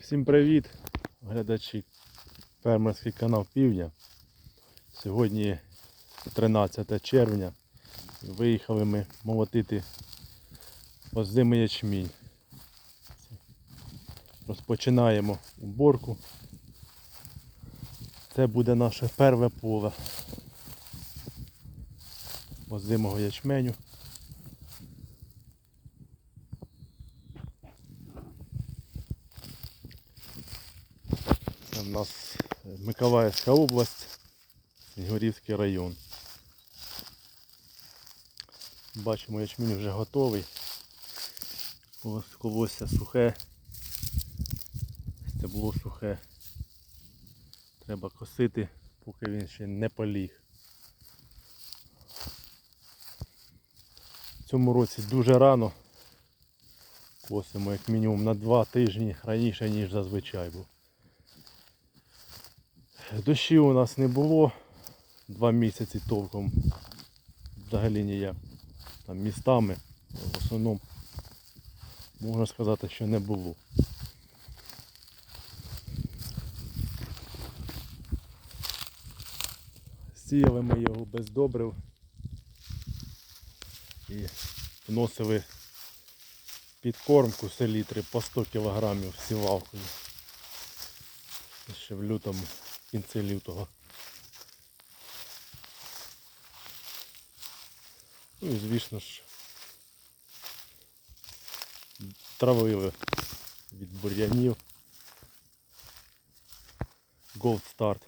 Всім привіт, глядачі фермерський канал Півдня. Сьогодні 13 червня. Виїхали ми молотити озимий ячмінь. Розпочинаємо уборку. Це буде наше перше поле озимого ячменю. В нас Миколаївська область, Снігурівський район. Бачимо, ячмінь вже готовий. Ось колосся сухе. Це було сухе. Треба косити, поки він ще не поліг. В цьому році дуже рано. Косимо як мінімум на два тижні раніше, ніж зазвичай був. Дощів у нас не було два місяці толком взагалі ніяк. Там містами в основному можна сказати, що не було. Сіяли ми його без добрив і вносили підкормку селітри по 100 кг сівалкою. Ще в лютому, кінці лютого. Ну і звісно ж травили від бур'янів. Gold Start.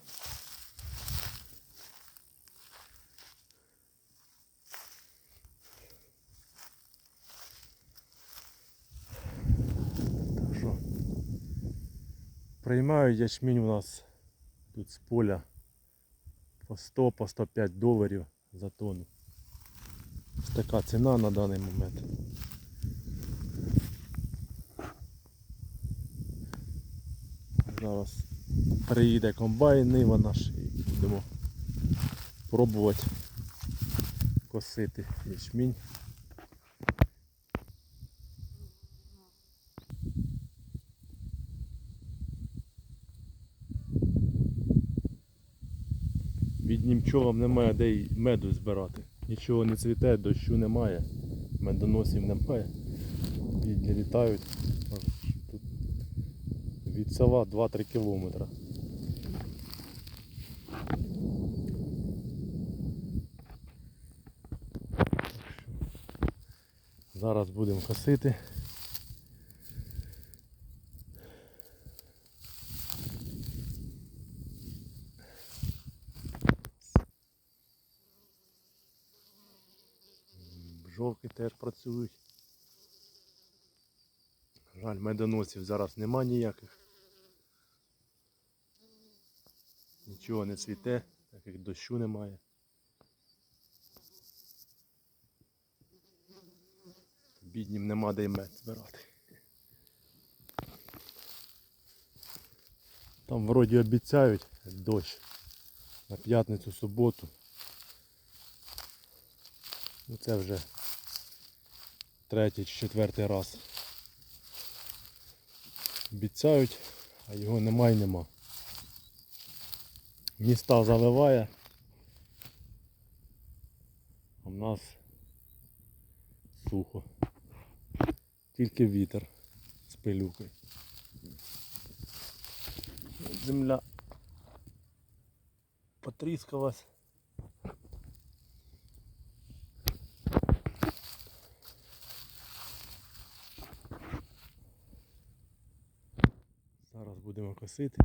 Приймають ячмінь у нас тут з поля по 100 по 105 доларів за тонну. Така ціна на даний момент. Зараз приїде комбайн, нива наш і будемо пробувати косити ячмінь. Пчолам немає де й меду збирати. Нічого не цвіте, дощу немає, медоносів немає. Бідні літають. Тут від села 2-3 кілометри. Зараз будемо косити. Бжовки теж працюють. Жаль, медоносів зараз нема ніяких. Нічого не цвіте, так як дощу немає. Біднім нема де й мед збирати. Там вроді обіцяють дощ на п'ятницю, суботу. Ну це вже третій чи четвертий раз. Обіцяють, а його нема і нема. Міста заливає. А в нас сухо. Тільки вітер з пилюкою. Земля потріскалась. Зараз будемо косити.